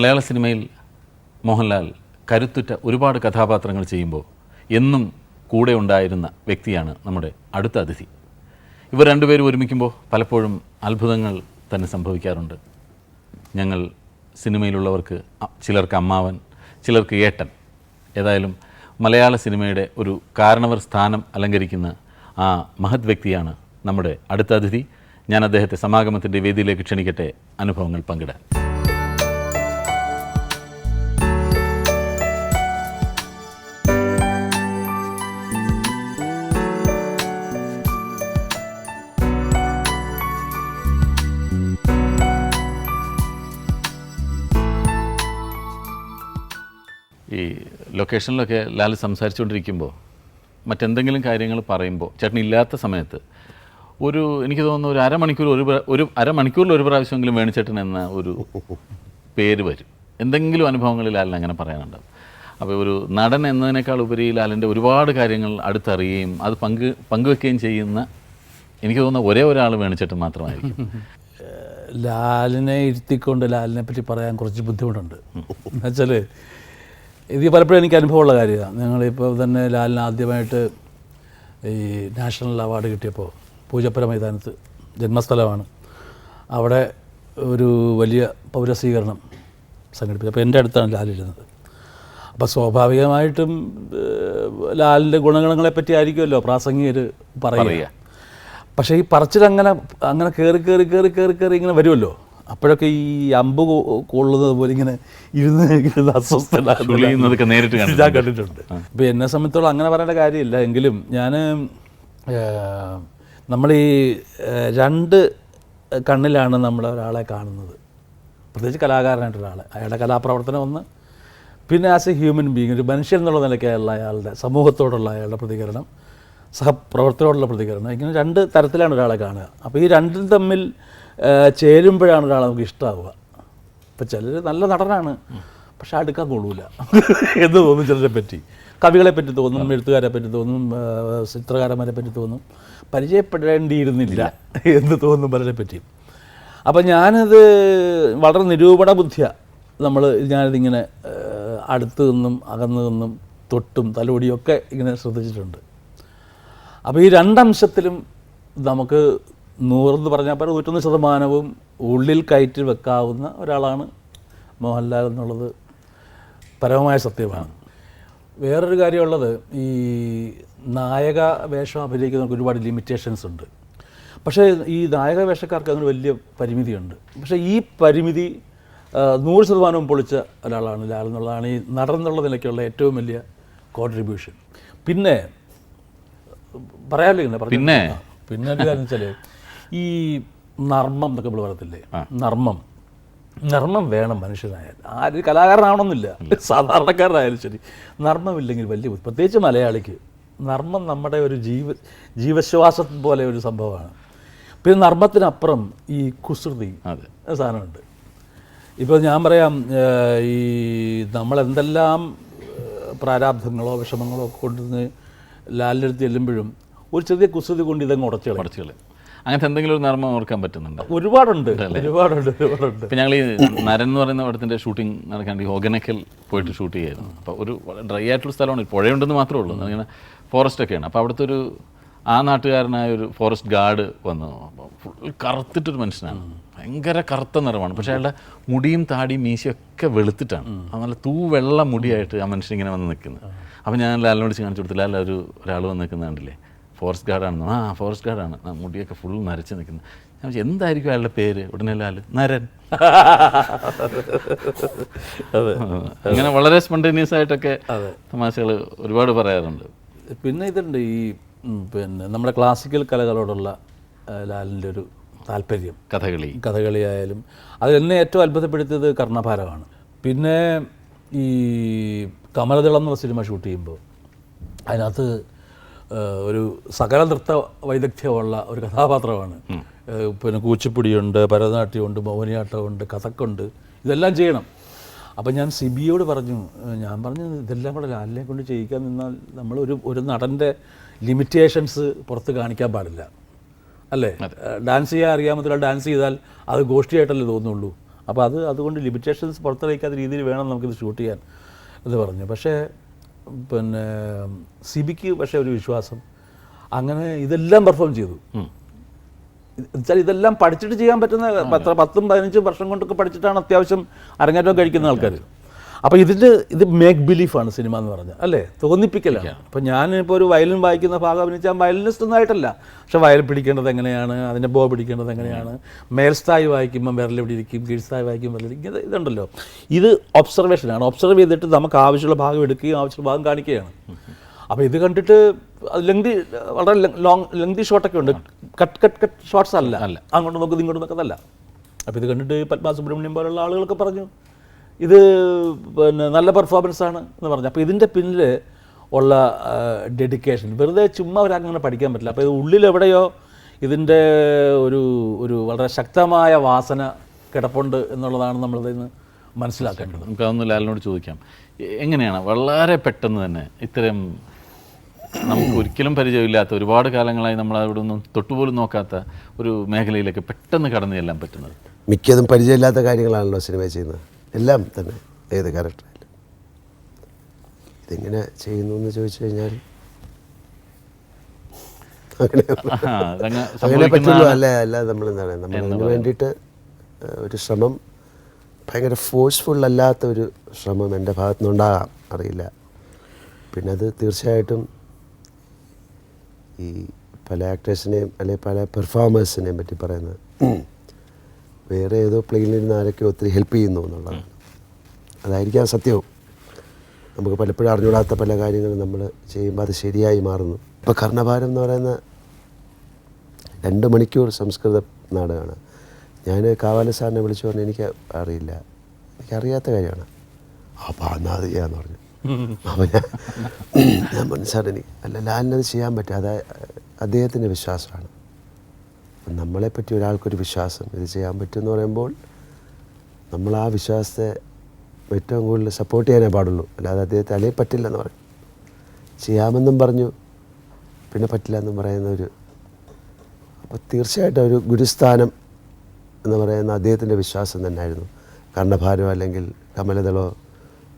മലയാള സിനിമയിൽ മോഹൻലാൽ കരുത്തുറ്റ ഒരുപാട് കഥാപാത്രങ്ങൾ ചെയ്യുമ്പോൾ എന്നും കൂടെ ഉണ്ടായിരുന്ന വ്യക്തിയാണ് നമ്മുടെ അടുത്ത അതിഥി. ഇവർ രണ്ടുപേരും ഒരുമിക്കുമ്പോൾ പലപ്പോഴും അത്ഭുതങ്ങൾ തന്നെ സംഭവിക്കാറുണ്ട്. ഞങ്ങൾ സിനിമയിലുള്ളവർക്ക് ചിലർക്ക് അമ്മാവൻ ചിലർക്ക് ഏട്ടൻ. ഏതായാലും മലയാള സിനിമയുടെ ഒരു കാരണവർ സ്ഥാനം അലങ്കരിക്കുന്ന ആ മഹത് വ്യക്തിയാണ് നമ്മുടെ അടുത്ത അതിഥി. ഞാൻ അദ്ദേഹത്തെ സമാഗമത്തിന്റെ വേദിയിലേക്ക് ക്ഷണിക്കട്ടെ. അനുഭവങ്ങൾ പങ്കിടാൻ. ലൊക്കേഷനിലൊക്കെ ലാൽ സംസാരിച്ചുകൊണ്ടിരിക്കുമ്പോൾ മറ്റെന്തെങ്കിലും കാര്യങ്ങൾ പറയുമ്പോൾ ചേട്ടൻ ഇല്ലാത്ത സമയത്ത് ഒരു എനിക്ക് തോന്നുന്നു ഒരു അരമണിക്കൂർ ഒരു ഒരു അരമണിക്കൂറിൽ ഒരു പ്രാവശ്യമെങ്കിലും വേണിച്ചേട്ടൻ എന്ന ഒരു പേര് വരും. എന്തെങ്കിലും അനുഭവങ്ങൾ ലാലിന് അങ്ങനെ പറയാനുണ്ടാവും. അപ്പോൾ ഒരു നടൻ എന്നതിനേക്കാൾ ഉപരി ലാലിന്റെ ഒരുപാട് കാര്യങ്ങൾ അടുത്തറിയുകയും അത് പങ്ക് പങ്കുവെക്കുകയും ചെയ്യുന്ന എനിക്ക് തോന്നുന്ന ഒരേ ഒരാൾ വേണിച്ചേട്ടൻ മാത്രമായിരിക്കും. ലാലിനെ ഇരുത്തിക്കൊണ്ട് ലാലിനെ പറ്റി പറയാൻ കുറച്ച് ബുദ്ധിമുട്ടുണ്ട്. എന്നുവെച്ചാൽ ഇത് പലപ്പോഴും എനിക്ക് അനുഭവമുള്ള കാര്യമാണ് ഞങ്ങളിപ്പോൾ തന്നെ ലാലിന് ആദ്യമായിട്ട് ഈ നാഷണൽ അവാർഡ് കിട്ടിയപ്പോൾ പൂജപ്പുര മൈതാനത്ത് ജന്മസ്ഥലമാണ്. അവിടെ ഒരു വലിയ പൗരസ്വീകരണം സംഘടിപ്പിച്ചു. അപ്പോൾ എന്റെ അടുത്താണ് ലാലിരുന്നത് അപ്പോൾ സ്വാഭാവികമായിട്ടും ലാലിന്റെ ഗുണഗണങ്ങളെ പറ്റി ആയിരിക്കുമല്ലോ പ്രാസംഗികർ പറയുക. പക്ഷേ ഈ പറച്ചിൽ അങ്ങനെ അങ്ങനെ കയറി കയറി കയറി കയറി കയറി ഇങ്ങനെ വരുമല്ലോ. അപ്പോഴൊക്കെ ഈ അമ്പ് കൊള്ളുന്നത് പോലെ ഇങ്ങനെ ഇരുന്ന് നേരിട്ട് കണ്ടിട്ടുണ്ട്. ഞാൻ കണ്ടിട്ടുണ്ട് ഇപ്പം എന്നെ സംബന്ധിച്ചോളം അങ്ങനെ പറയേണ്ട കാര്യമില്ല. എങ്കിലും ഞാൻ നമ്മൾ ഈ രണ്ട് കണ്ണിലാണ് നമ്മൾ ഒരാളെ കാണുന്നത്. പ്രത്യേകിച്ച് കലാകാരനായിട്ട് ഒരാളെ അയാളുടെ കലാപ്രവർത്തനം ഒന്ന്. പിന്നെ ആസ് എ ഹ്യൂമൻ ബീങ് ഒരു മനുഷ്യൻ എന്നുള്ള നിലയ്ക്കുള്ള അയാളുടെ സമൂഹത്തോടുള്ള അയാളുടെ പ്രതികരണം സഹപ്രവർത്തനോടുള്ള പ്രതികരണം ഇങ്ങനെ രണ്ട് തരത്തിലാണ് ഒരാളെ കാണുക. അപ്പോൾ ഈ രണ്ടും തമ്മിൽ ചേരുമ്പോഴാണ് ഒരാളെ നമുക്ക് ഇഷ്ടമാവുക ഇപ്പം ചിലർ നല്ല നടനാണ് പക്ഷെ അടുക്കാൻ കൊള്ളൂല. എന്ന് തോന്നും ചിലരെ പറ്റി. കവികളെ പറ്റി തോന്നും എഴുത്തുകാരെ പറ്റി തോന്നും ചിത്രകാരന്മാരെ പറ്റി തോന്നും. പരിചയപ്പെടേണ്ടിയിരുന്നില്ല എന്ന് തോന്നും പലരെ പറ്റി അപ്പം ഞാനത് വളരെ നിരൂപണ ബുദ്ധിയാണ് നമ്മൾ ഞാനിതിങ്ങനെ അടുത്തു അടുത്ത് നിന്നും അകന്നു നിന്നും തൊട്ടും തലോടിയൊക്കെ ഇങ്ങനെ ശ്രദ്ധിച്ചിട്ടുണ്ട്. അപ്പോൾ ഈ രണ്ടംശത്തിലും നമുക്ക് നൂറെന്ന് പറഞ്ഞാൽ പോലെ നൂറ്റൊന്ന് ശതമാനവും ഉള്ളിൽ കയറ്റി വെക്കാവുന്ന ഒരാളാണ് മോഹൻലാൽ എന്നുള്ളത് പരമമായ സത്യമാണ് വേറൊരു കാര്യമുള്ളത് ഈ നായക വേഷം അഭിനയിക്കുന്നവർക്ക് ഒരുപാട് ലിമിറ്റേഷൻസ് ഉണ്ട് പക്ഷേ ഈ നായക വേഷക്കാർക്ക് അതിന് വലിയ പരിമിതിയുണ്ട് പക്ഷേ ഈ പരിമിതി നൂറ് ശതമാനവും പൊളിച്ച ഒരാളാണ് ലാൽ എന്നുള്ളതാണ് ഈ നടൻ എന്നുള്ള നിലയ്ക്കുള്ള ഏറ്റവും വലിയ കോൺട്രിബ്യൂഷൻ പിന്നെ പറയാമല്ലോ. പിന്നെ? പിന്നെ ഒരു കാര്യം വെച്ചാൽ ഈ നർമ്മം എന്നൊക്കെ നമ്മൾ പറയത്തില്ലേ? നർമ്മം. നർമ്മം വേണം മനുഷ്യനായാൽ. ആര് കലാകാരനാവണമെന്നില്ല. സാധാരണക്കാരനായാലും ശരി. നർമ്മമില്ലെങ്കിൽ വലിയ പ്രത്യേകിച്ച് മലയാളിക്ക് നർമ്മം നമ്മുടെ ഒരു ജീവ ജീവശ്വാസം പോലെ ഒരു സംഭവമാണ്. പിന്നെ നർമ്മത്തിനപ്പുറം ഈ കുസൃതി അതെ. സാധനമുണ്ട്. ഇപ്പോൾ ഞാൻ പറയാം ഈ നമ്മളെന്തെല്ലാം പ്രാരാബ്ധങ്ങളോ വിഷമങ്ങളോ ഒക്കെ കൊണ്ടുവന്ന് ലാലിലെടുത്ത് ചെല്ലുമ്പോഴും ഒരു ചെറിയ കുസൃതി കൊണ്ട് ഇതങ്ങ് ഉടച്ചു കുറച്ചുകൾ അങ്ങനത്തെ എന്തെങ്കിലും ഒരു നർമ്മം ഓർക്കാൻ പറ്റുന്നുണ്ട്? ഒരുപാടുണ്ട് ഒരുപാടുണ്ട് ഒരുപാടുണ്ട്. ഇപ്പം ഞങ്ങൾ ഈ നരൻ എന്ന് പറയുന്ന പടത്തിന്റെ ഷൂട്ടിംഗ് നടക്കാണ്ട് ഈ ഹോഗനക്കൽ പോയിട്ട് ഷൂട്ട് ചെയ്യായിരുന്നു. അപ്പോൾ ഒരു ഡ്രൈ ആയിട്ടുള്ള സ്ഥലമാണ്. പുഴയുണ്ടെന്ന് മാത്രമേ ഉള്ളൂ. അങ്ങനെ ഫോറസ്റ്റ് ഒക്കെയാണ്. അപ്പോൾ അവിടുത്തെ ഒരു ആ നാട്ടുകാരനായ ഒരു ഫോറസ്റ്റ് ഗാർഡ് വന്നു. അപ്പോൾ ഫുൾ കറുത്തിട്ടൊരു മനുഷ്യനാണ്. ഭയങ്കര കറുത്ത നിറമാണ്. പക്ഷേ അയാളുടെ മുടിയും താടിയും മീശയും ഒക്കെ വെളുത്തിട്ടാണ്. അത് നല്ല തൂവെള്ള മുടിയായിട്ട് ആ മനുഷ്യൻ ഇങ്ങനെ വന്ന് നിൽക്കുന്നത്. അപ്പോൾ ഞാൻ ലാലിനോട് കാണിച്ചു കൊടുത്തു ലാൽ ഒരു ഒരാൾ വന്ന് നിൽക്കുന്നത് കണ്ടില്ലേ? ഫോറസ്റ്റ് ഗാർഡാണെന്ന് ആ ഫോറസ്റ്റ് ഗാർഡാണ് ആ മുടിയൊക്കെ ഫുൾ നരച്ച് നിൽക്കുന്നത് ഞാൻ വെച്ചാൽ എന്തായിരിക്കും അയാളുടെ പേര്? ഉടനെ ലാൽ നരൻ. അതെ. അങ്ങനെ വളരെ സ്പോണ്ടേനിയസ് ആയിട്ടൊക്കെ തമാശകൾ ഒരുപാട് പറയാറുണ്ട്. പിന്നെ ഇതുണ്ട് ഈ പിന്നെ നമ്മുടെ ക്ലാസിക്കൽ കലകളോടുള്ള ലാലിന്റെ ഒരു താല്പര്യം. കഥകളി. കഥകളിയായാലും. അത് എന്നെ ഏറ്റവും അത്ഭുതപ്പെടുത്തിയത് കർണഭാരമാണ് പിന്നെ ഈ കമലദളം എന്നുള്ള സിനിമ ഷൂട്ട് ചെയ്യുമ്പോൾ അതിനകത്ത് ഒരു സകല നൃത്ത വൈദഗ്ധ്യമുള്ള ഒരു കഥാപാത്രമാണ്. പിന്നെ കൂച്ചിപ്പുടിയുണ്ട് ഭരതനാട്യമുണ്ട് മോഹിനിയാട്ടമുണ്ട് കഥക്കുണ്ട്. ഇതെല്ലാം ചെയ്യണം. അപ്പം ഞാൻ സിബിയോട് പറഞ്ഞു ഞാൻ പറഞ്ഞു ഇതെല്ലാം കൂടെ ലാലിനെ കൊണ്ട് ചെയ്യിക്കാൻ നിന്നാൽ നമ്മൾ ഒരു ഒരു നടന്റെ ലിമിറ്റേഷൻസ് പുറത്ത് കാണിക്കാൻ പാടില്ല. അല്ലേ? ഡാൻസ് ചെയ്യാൻ അറിയാമത്തില്ല ഡാൻസ് ചെയ്താൽ അത് ഗോഷ്ഠിയായിട്ടല്ലേ തോന്നുള്ളൂ. അപ്പോൾ അത് അതുകൊണ്ട് ലിമിറ്റേഷൻസ് പുറത്തിറക്കാത്ത രീതിയിൽ വേണം നമുക്കിത് ഷൂട്ട് ചെയ്യാൻ എന്ന് പറഞ്ഞു. പക്ഷേ പിന്നെ സിബിക്ക് പക്ഷേ ഒരു വിശ്വാസം. അങ്ങനെ ഇതെല്ലാം പെർഫോം ചെയ്തു. എന്നുവെച്ചാൽ വെച്ചാൽ ഇതെല്ലാം പഠിച്ചിട്ട് ചെയ്യാൻ പറ്റുന്ന പത്ത് പത്തും പതിനഞ്ചും വർഷം കൊണ്ടൊക്കെ പഠിച്ചിട്ടാണ് അത്യാവശ്യം അരങ്ങേറ്റം കഴിക്കുന്ന ആൾക്കാർ അപ്പോൾ ഇതിന്റെ ഇത് മേക്ക് ബിലീഫാണ് സിനിമ എന്ന് പറഞ്ഞാൽ അല്ലേ? തോന്നിപ്പിക്കലാണ്. അപ്പോൾ ഞാനിപ്പോൾ ഒരു വയലിൻ വായിക്കുന്ന ഭാഗം അഭിനയിച്ചാൽ വയലിനിസ്റ്റ് ഒന്നും ആയിട്ടല്ല. പക്ഷെ വയൽ പിടിക്കേണ്ടത് എങ്ങനെയാണ്? അതിന്റെ ബോ പിടിക്കേണ്ടത് എങ്ങനെയാണ്? മേൽസ്ഥായി വായിക്കുമ്പോൾ വിരലെവിടെ ഇരിക്കും? കീഴ്സ്ഥായി വായിക്കുമ്പോൾ വിരലിരിക്കും ഇത് ഇതുണ്ടല്ലോ. ഇത് ഒബ്സർവേഷനാണ് ഒബ്സർവ് ചെയ്തിട്ട് നമുക്ക് ആവശ്യമുള്ള ഭാഗം എടുക്കുകയും ആവശ്യമുള്ള ഭാഗം കാണിക്കുകയാണ്. അപ്പോൾ ഇത് കണ്ടിട്ട് ലെങ്തി വളരെ ലോങ് ലെങ്തി ഷോട്ടൊക്കെ ഉണ്ട്. കട്ട് കട്ട് കട്ട് ഷോട്ട്സ് അല്ല. അല്ല. അങ്ങോട്ട് നോക്കുന്നത് ഇങ്ങോട്ട് നോക്കുന്നതല്ല. അപ്പോൾ ഇത് കണ്ടിട്ട് പത്മ സുബ്രഹ്മണ്യം പോലുള്ള ആളുകളൊക്കെ പറഞ്ഞു. ഇത് പിന്നെ നല്ല പെർഫോമൻസ് ആണ് എന്ന് പറഞ്ഞു. അപ്പോൾ ഇതിന്റെ പിന്നിൽ ഉള്ള ഡെഡിക്കേഷൻ വെറുതെ ചുമ്മാ ഒരാങ്ങനെ പഠിക്കാൻ പറ്റില്ല. അപ്പോൾ ഇത് ഉള്ളിലെവിടെയോ ഇതിന്റെ ഒരു ഒരു വളരെ ശക്തമായ വാസന കിടപ്പുണ്ട് എന്നുള്ളതാണ് നമ്മളിതിൽ നിന്ന് മനസ്സിലാക്കേണ്ടത്. നമുക്ക് അതൊന്ന് ലാലിനോട് ചോദിക്കാം. എങ്ങനെയാണ്? വളരെ പെട്ടെന്ന് തന്നെ ഇത്തരം നമുക്ക് ഒരിക്കലും പരിചയമില്ലാത്ത ഒരുപാട് കാലങ്ങളായി നമ്മൾ അവിടെ ഒന്നും തൊട്ടുപോലും നോക്കാത്ത ഒരു മേഖലയിലേക്ക് പെട്ടെന്ന് കടന്നു ചെല്ലാൻ പറ്റുന്നത്? മിക്കതും പരിചയമില്ലാത്ത കാര്യങ്ങളാണല്ലോ സിനിമ ചെയ്യുന്നത്. എല്ലാം തന്നെ ഏത് ക്യാരക്ടറായാലും ഇതെങ്ങനെ ചെയ്യുന്നു എന്ന് ചോദിച്ചു കഴിഞ്ഞാൽ അങ്ങനെ പറ്റുള്ളൂ. അല്ല അല്ല നമ്മൾ എന്താണ് നമ്മൾ അതിന് വേണ്ടിയിട്ട് ഒരു ശ്രമം ഭയങ്കര ഫോഴ്സ്ഫുൾ അല്ലാത്ത ഒരു ശ്രമം എന്റെ ഭാഗത്തുനിന്നുണ്ടാകാം അറിയില്ല. പിന്നെ അത് തീർച്ചയായിട്ടും ഈ പല ആക്ടേഴ്സിനെയും അല്ലെങ്കിൽ പല പെർഫോമേഴ്സിനെയും പറ്റി പറയുന്നത്. വേറെ ഏതോ പ്ലെയിനിലിരുന്ന് ആരൊക്കെ ഒത്തിരി ഹെൽപ്പ് ചെയ്യുന്നു എന്നുള്ളതാണ്. അതായിരിക്കാം സത്യവും. നമുക്ക് പലപ്പോഴും അറിഞ്ഞൂടാത്ത പല കാര്യങ്ങളും നമ്മൾ ചെയ്യുമ്പോൾ അത് ശരിയായി മാറുന്നു. ഇപ്പോൾ കർണഭാരം എന്ന് പറയുന്ന രണ്ട് മണിക്കൂർ സംസ്കൃത നാടകമാണ്. ഞാൻ കാവാല സാറിനെ വിളിച്ചു പറഞ്ഞു എനിക്ക് അറിയില്ല. എനിക്കറിയാത്ത കാര്യമാണ്. എന്നാൽ അത് ചെയ്യാന്ന് പറഞ്ഞു. അപ്പം ഞാൻ ഞാൻ പറഞ്ഞു അല്ല ലാലിനത് ചെയ്യാൻ പറ്റും. അത് അദ്ദേഹത്തിന്റെ വിശ്വാസമാണ്. അപ്പം നമ്മളെപ്പറ്റി ഒരാൾക്കൊരു വിശ്വാസം ഇത് ചെയ്യാൻ പറ്റുമെന്ന് പറയുമ്പോൾ നമ്മൾ ആ വിശ്വാസത്തെ ഏറ്റവും കൂടുതൽ സപ്പോർട്ട് ചെയ്യാനേ പാടുള്ളൂ. അല്ലാതെ അദ്ദേഹത്തെ അല്ലേ പറ്റില്ലെന്ന് പറയും. ചെയ്യാമെന്നും പറഞ്ഞു പിന്നെ പറ്റില്ല എന്നും പറയുന്ന ഒരു അപ്പോൾ തീർച്ചയായിട്ടും ഒരു ഗുരുസ്ഥാനം എന്ന് പറയുന്ന അദ്ദേഹത്തിന്റെ വിശ്വാസം തന്നെയായിരുന്നു. കർണഭാരോ അല്ലെങ്കിൽ കമലദളോ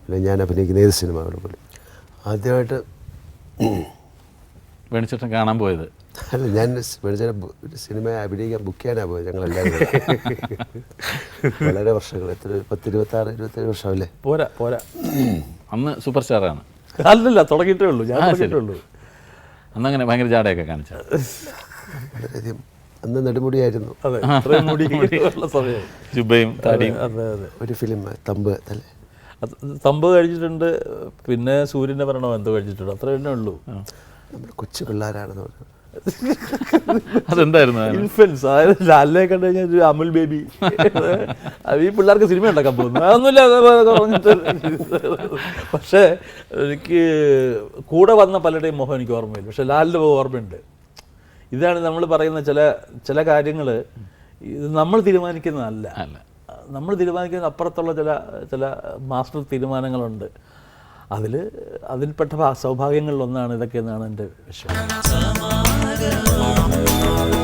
അല്ലെങ്കിൽ ഞാൻ അഭിനയിക്കുന്ന ഏത് സിനിമകളും കൂടി. ആദ്യമായിട്ട് വേണിച്ചേട്ടൻ കാണാൻ പോയത് അല്ല ഞാൻ ഒരു സിനിമ അഭിനയിക്കാൻ ബുക്ക് ചെയ്യാനാണ് പോയത് ഞങ്ങളെല്ലാവരും. വളരെ വർഷങ്ങൾ എത്ര പത്തിരുപത്തി പത്ത് ഇരുപത്തി ആറ് ഇരുപത്തേഴ് വർഷമല്ലേ പോരാ പോരാ. അന്ന് സൂപ്പർ സ്റ്റാറാണ് അല്ലല്ല തുടങ്ങിയിട്ടേ ഉള്ളൂ. ഞാൻ തുടങ്ങിയിട്ടേ ഉള്ളൂ. അന്ന് അങ്ങനെ ഭയങ്കര ജാടയൊക്കെ കാണിച്ചു വളരെയധികം അന്ന് നെടുമുടിയായിരുന്നു. ജുബയും താടിയും. അതെ അതെ. ഒരു ഫിലിം തമ്പ് അല്ലേ? തമ്പ് കഴിച്ചിട്ടുണ്ട് പിന്നെ സൂര്യന്റെ ഭരണം എന്തോ കഴിച്ചിട്ടുണ്ട്. അത്ര തന്നെ ഉള്ളൂ. നമ്മൾ കൊച്ചു പിള്ളേരാണെന്ന് പറഞ്ഞു. അതെന്തായിരുന്നു ഇൻഫൻസ് അതായത് ലാലിനെ കണ്ടു കഴിഞ്ഞാൽ ഒരു അമുൽ ബേബി. ഈ പിള്ളേർക്ക് സിനിമ ഉണ്ടാക്കാൻ പോകുന്നു. അതൊന്നുമില്ല പക്ഷെ എനിക്ക് കൂടെ വന്ന പലരുടെയും മുഖം എനിക്ക് ഓർമ്മയില്ല. പക്ഷെ ലാലിന്റെ മുഖം ഓർമ്മയുണ്ട്. ഇതാണ് നമ്മൾ പറയുന്ന ചില ചില കാര്യങ്ങൾ ഇത് നമ്മൾ തീരുമാനിക്കുന്നതല്ല. നമ്മൾ തീരുമാനിക്കുന്ന അപ്പുറത്തുള്ള ചില ചില മാസ്റ്റർ തീരുമാനങ്ങളുണ്ട്. അതിൽ അതിൽപ്പെട്ട സൗഭാഗ്യങ്ങളിലൊന്നാണ് ഇതൊക്കെ എന്നാണ് എന്റെ വിശ്വാസം. girl.